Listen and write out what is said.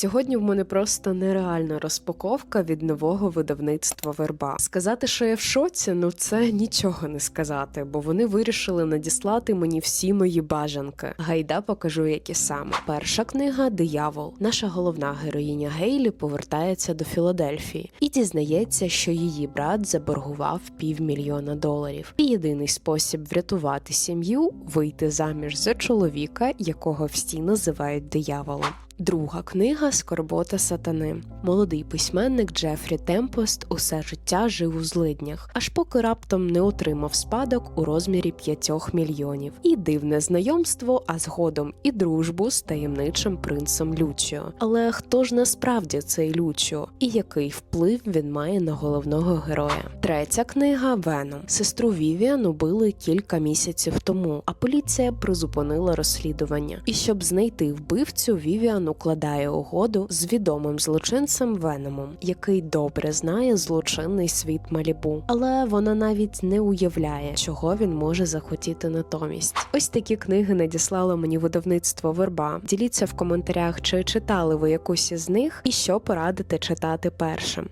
Сьогодні в мене просто нереальна розпаковка від нового видавництва верба. Сказати, що я в шоці, ну це нічого не сказати, бо вони вирішили надіслати мені всі мої бажанки. Гайда покажу, які саме. Перша книга Диявол. Наша головна героїня Гейлі повертається до Філадельфії і дізнається, що її брат заборгував півмільйона доларів. І єдиний спосіб врятувати сім'ю вийти заміж за чоловіка, якого всі називають дияволом. Друга книга Скорбота сатани. Молодий письменник Джефрі Темпост усе життя жив у злиднях, аж поки раптом не отримав спадок у розмірі 5 мільйонів. І дивне знайомство, а згодом і дружбу з таємничим принцем Лючіо. Але хто ж насправді цей Лючіо і який вплив він має на головного героя? Третя книга Веном. Сестру Вівіан убили кілька місяців тому, а поліція призупинила розслідування. І щоб знайти вбивцю, Вівіан укладає угоду з відомим злочинцем Веномом, який добре знає злочинний світ Малібу. Але вона навіть не уявляє, чого він може захотіти натомість. Ось такі книги надіслало мені видавництво Верба. Діліться в коментарях, чи читали ви якусь із них і що порадите читати першим.